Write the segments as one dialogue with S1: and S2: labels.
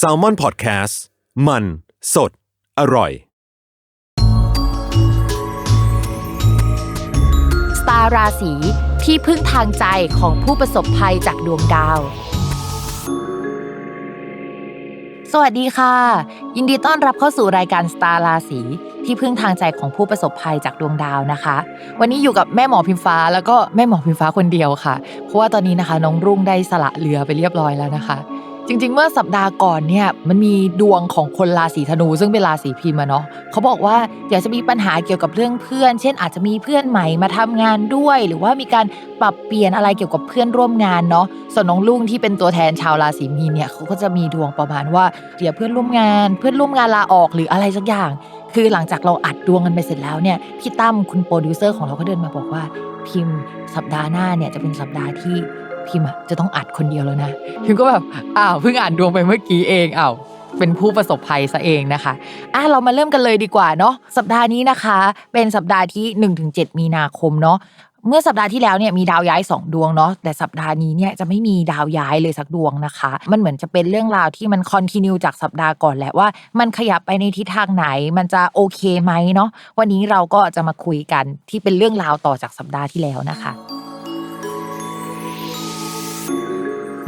S1: s a l ม o n PODCAST มัน สด อร่อย
S2: สตาราศีที่พึ่งทางใจของผู้ประสบภัยจากดวงดาว สวัสดีค่ะ ยินดีต้อนรับเข้าสู่รายการสตาราศีที่พึ่งทางใจของผู้ประสบภัยจากดวงดาวนะคะ วันนี้อยู่กับแม่หมอพิมฟ้าแล้วก็แม่หมอพิมฟ้าคนเดียวค่ะ เพราะว่าตอนนี้นะคะ น้องรุ่งได้สละเรือไปเรียบร้อยแล้วนะคะ จริง ๆ เมื่อสัปดาห์ก่อนเนี่ยมันมีดวงของคนราศีธนู ซึ่งเป็นราศีพิมพ์อะเนาะเขาบอกว่าเดี๋ยวจะมีปัญหาเกี่ยวกับเรื่องเพื่อน เช่น อาจจะมีเพื่อนใหม่มาทำงานด้วย หรือว่ามีการปรับเปลี่ยนอะไรเกี่ยวกับเพื่อนร่วมงานเนาะส่วนน้องลุงที่เป็นตัวแทนชาวราศีมีนเนี่ยเขาก็จะมีดวงประมาณว่าเดี๋ยวเพื่อนร่วมงาน เพื่อนร่วมงานลาออกหรืออะไรสักอย่าง คือหลังจากเราอัดดวงกันไปเสร็จแล้วเนี่ยพี่ตั้มคุณโปรดิวเซอร์ของเราก็เดินมาบอกว่าพิมพ์สัปดาห์หน้าเนี่ยจะเป็นสัปดาห์ที่ พิมพ์อะจะต้องอัดคนเดียวแล้วนะพิมก็แบบอ้าวเพิ่งอ่านดวงไปเมื่อกี้เองอ้าวเป็นผู้ประสบภัยซะเองนะคะ อะเรามาเริ่มกันเลยดีกว่าเนาะ สัปดาห์นี้นะคะ เป็นสัปดาห์ที่ 1-7 มีนาคมเนาะ เมื่อสัปดาห์ที่แล้วเนี่ยมีดาวย้าย 2 ดวงเนาะ แต่สัปดาห์นี้เนี่ยจะไม่มีดาวย้ายเลยสักดวงนะคะ มันเหมือนจะเป็นเรื่องราวที่มันคอนติเนียจากสัปดาห์ก่อนแหละว่า มันขยับไปในทิศทางไหน มันจะโอเคไหมเนาะ วันนี้เราก็จะมาคุยกันที่เป็นเรื่องราวต่อจากสัปดาห์ที่แล้วนะคะ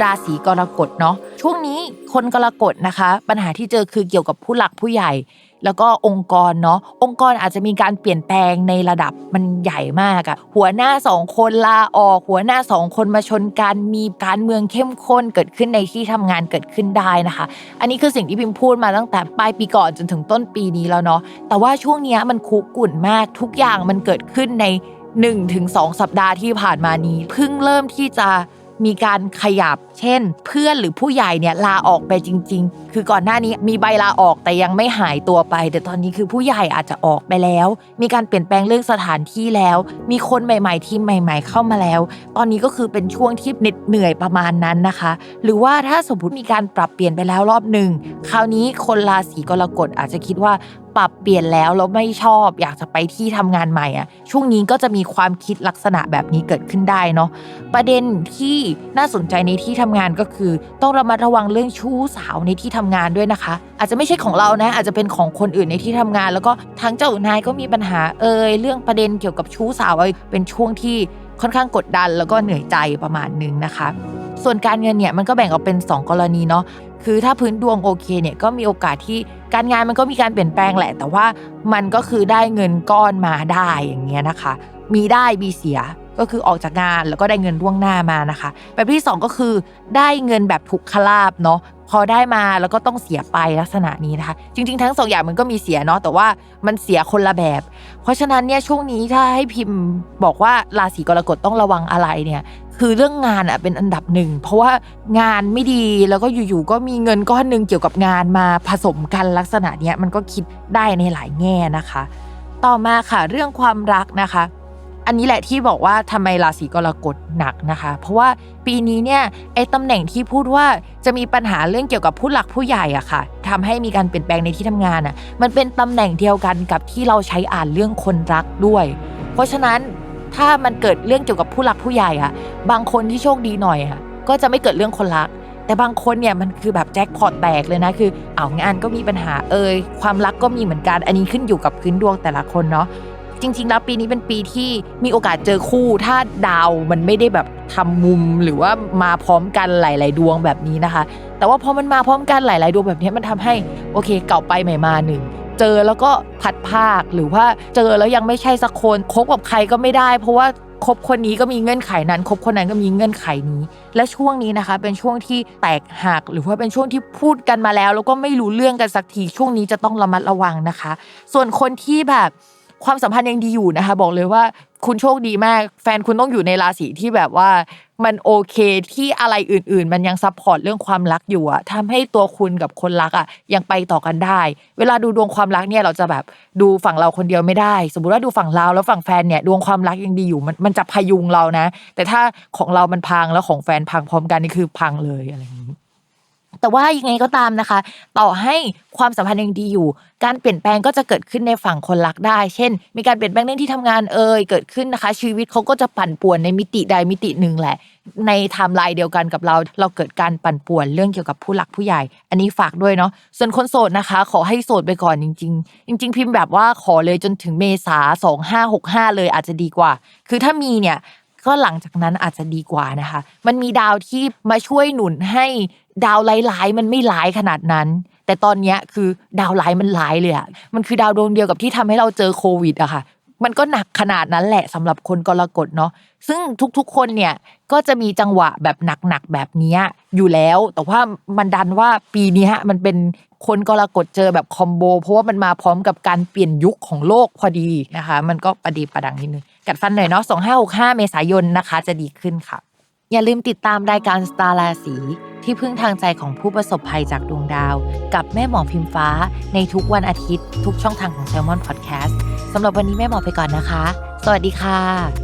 S2: ราศีกรกฎเนาะช่วงนี้คนกรกฎนะคะ ปัญหาที่เจอคือเกี่ยวกับผู้หลักผู้ใหญ่ แล้วก็องค์กรเนาะองค์กรอาจจะมีการเปลี่ยนแปลงในระดับมันใหญ่มากอะหัวหน้าสองคนลาออก หัวหน้าสองคนมาชนกันมีการเมืองเข้มข้นเกิดขึ้นในที่ทำงานเกิดขึ้นได้นะคะ อันนี้คือสิ่งที่พิมพ์พูดมาตั้งแต่ปลายปีก่อนจนถึงต้นปีนี้แล้วเนาะแต่ว่าช่วงเนี้ยมันคุกกุ่นมากทุกอย่างมันเกิดขึ้นใน1-2 สัปดาห์ที่ผ่านมานี้เพิ่งเริ่มที่จะมีการขยับ เช่น เพื่อนหรือผู้ใหญ่เนี่ยลาออกไปจริง ๆ คือก่อนหน้านี้มีใบลาออกแต่ยังไม่หายตัวไป แต่ตอนนี้คือผู้ใหญ่อาจจะออกไปแล้ว มีการเปลี่ยนแปลงเรื่องสถานที่แล้ว มีคนใหม่ๆทีมใหม่ ๆ เข้ามาแล้ว ตอนนี้ก็คือเป็นช่วงที่เหน็ดเหนื่อยประมาณนั้นนะคะ หรือว่าถ้าสมมติมีการปรับเปลี่ยนไปแล้วรอบหนึ่งคราวนี้คนราศีกรกฎอาจจะคิดว่าปรับเปลี่ยนแล้วแล้วไม่ชอบอยากจะไปที่ทำงานใหม่อะช่วงนี้ก็จะมีความคิดลักษณะแบบนี้เกิดขึ้นได้เนาะประเด็นที่น่าสนใจในที่ทำงานก็คือ ต้องระมัดระวังเรื่องชู้สาวในที่ทำงานด้วยนะคะ อาจจะไม่ใช่ของเรานะ อาจจะเป็นของคนอื่นในที่ทำงาน แล้วก็ทางเจ้านายก็มีปัญหาเอ่ยเรื่องประเด็นเกี่ยวกับชู้สาวเอ่ยเป็นช่วงที่ค่อนข้างกดดัน แล้วก็เหนื่อยใจประมาณนึงนะคะ ส่วนการเงินเนี่ยมันก็แบ่งออกเป็น 2 กรณีเนาะคือถ้าพื้นดวงโอเคเนี่ยก็มีโอกาสที่การงานมันก็มีการเปลี่ยนแปลงแหละ แต่ว่ามันก็คือได้เงินก้อนมาได้อย่างเงี้ยนะคะ มีได้มีเสียก็คือออกจากงานแล้วก็ได้เงินล่วงหน้ามานะคะ แบบที่ 2 ก็คือได้เงินแบบถูกขลาบเนาะพอได้มาแล้วก็ต้องเสียไปลักษณะนี้นะคะ จริง ๆ ทั้งสองอย่างมันก็มีเสียเนาะแต่ว่ามันเสียคนละแบบ เพราะฉะนั้นเนี่ยช่วงนี้ถ้าให้พิมพ์บอกว่าราศีกรกฎต้องระวังอะไรเนี่ยคือเรื่องงานอะเป็นอันดับหนึ่งเพราะว่างานไม่ดีแล้วก็อยู่ๆก็มีเงินก้อนหนึ่งเกี่ยวกับงานมาผสมกันลักษณะเนี้ยมันก็คิดได้ในหลายแง่นะคะ ต่อมาค่ะเรื่องความรักนะคะ อันนี้แหละที่บอกว่าทำไมราศีกรกฎหนักนะคะ เพราะว่าปีนี้เนี่ยไอ้ตำแหน่งที่พูดว่าจะมีปัญหาเรื่องเกี่ยวกับผู้หลักผู้ใหญ่อะค่ะทำให้มีการเปลี่ยนแปลงในที่ทำงานอะมันเป็นตำแหน่งเดียวกันกับที่เราใช้อ่านเรื่องคนรักด้วย เพราะฉะนั้นถ้ามันเกิดเรื่องเกี่ยวกับผู้หลักผู้ใหญ่อะบางคนที่โชคดีหน่อยอะก็จะไม่เกิดเรื่องคนรักแต่บางคนเนี่ยมันคือแบบแจ็คพอตแตกเลยนะคือเอางานก็มีปัญหาเอ่ยความรักก็มีเหมือนกัน อันนี้ขึ้นอยู่กับพื้นดวงแต่ละคนเนาะ จริง ๆ แล้วปีนี้เป็นปีที่มีโอกาสเจอคู่ ถ้าดาวมันไม่ได้แบบทำมุมหรือว่ามาพร้อมกันหลาย ๆ ดวงแบบนี้นะคะ แต่ว่าพอมันมาพร้อมกันหลาย ๆ ดวงแบบนี้มันทำให้โอเค เก่าไปใหม่มาหนึ่งเจอแล้วก็พัดภาคหรือว่าเจอแล้วยังไม่ใช่สักคนคบกับใครก็ไม่ได้ เพราะว่าคบคนนี้ก็มีเงื่อนไขนั้นคบคนนั้นก็มีเงื่อนไขนี้ และช่วงนี้นะคะ เป็นช่วงที่แตกหักหรือว่าเป็นช่วงที่พูดกันมาแล้ว แล้วก็ไม่รู้เรื่องกันสักทีช่วงนี้จะต้องระมัดระวังนะคะ ส่วนคนที่แบบ ความสัมพันธ์ยังดีอยู่นะคะ บอกเลยว่าคุณโชคดีมาก แฟนคุณต้องอยู่ในราศีที่แบบว่า มันโอเคที่อะไรอื่น ๆ มันยังซัพพอร์ตเรื่องความรักอยู่อะทำให้ตัวคุณกับคนรักอะยังไปต่อกันได้ เวลาดูดวงความรักเนี่ยเราจะแบบดูฝั่งเราคนเดียวไม่ได้ สมมติว่าดูฝั่งเราแล้วฝั่งแฟนเนี่ยดวงความรักยังดีอยู่มันมันจะพยุงเรานะ แต่ถ้าของเรามันพังแล้วของแฟนพังพร้อมกันนี่คือพังเลยอะไรอย่างนี้ แต่ว่ายังไงก็ตามนะคะ ต่อให้ความสัมพันธ์ยังดีอยู่ การเปลี่ยนแปลงก็จะเกิดขึ้นในฝั่งคนรักได้ เช่น มีการเปลี่ยนแปลงในที่ทำงานเอ่ยเกิดขึ้นนะคะ ชีวิตเขาก็จะปั่นป่วนในมิติใดมิติหนึ่งแหละ ในไทม์ไลน์เดียวกันกับเรา เราเกิดการปั่นป่วนเรื่องเกี่ยวกับผู้หลักผู้ใหญ่ อันนี้ฝากด้วยเนาะส่วนคนโสดนะคะ ขอให้โสดไปก่อนจริง ๆ จริง ๆ พิมพ์แบบว่าขอเลยจนถึงเมษาสองห้าหกห้าเลยอาจจะดีกว่า คือถ้ามีเนี่ย ก็หลังจากนั้นอาจจะดีกว่านะคะ มันมีดาวที่มาช่วยหนุนให้ดาวร้ายๆมันไม่ร้ายขนาดนั้น แต่ตอนเนี้ยคือดาวร้ายมันร้ายเลยอะมันคือดาวดวงเดียวกับที่ทำให้เราเจอโควิดอะค่ะ มันก็หนักขนาดนั้นแหละสำหรับคนกรกฎเนาะซึ่งทุกๆคนเนี่ยก็จะมีจังหวะแบบหนักๆแบบนี้อยู่แล้ว แต่ว่ามันดันว่าปีนี้ยมันเป็นคนกรกฎเจอแบบคอมโบ เพราะว่ามันมาพร้อมกับการเปลี่ยนยุคของโลกพอดีนะคะ มันก็ประดีประดังนิดนึง กัดฟันหน่อยเนาะ2565 เมษายนนะคะ จะดีขึ้นค่ะ อย่าลืมติดตามรายการสตาร์ราศีที่พึ่งทางใจของผู้ประสบภัยจากดวงดาว กับแม่หมอพิมฟ้า ในทุกวันอาทิตย์ ทุกช่องทางของ s ซ l m o n Podcast สำหรับวันนี้แม่หมอไปก่อนนะคะ สวัสดีค่ะ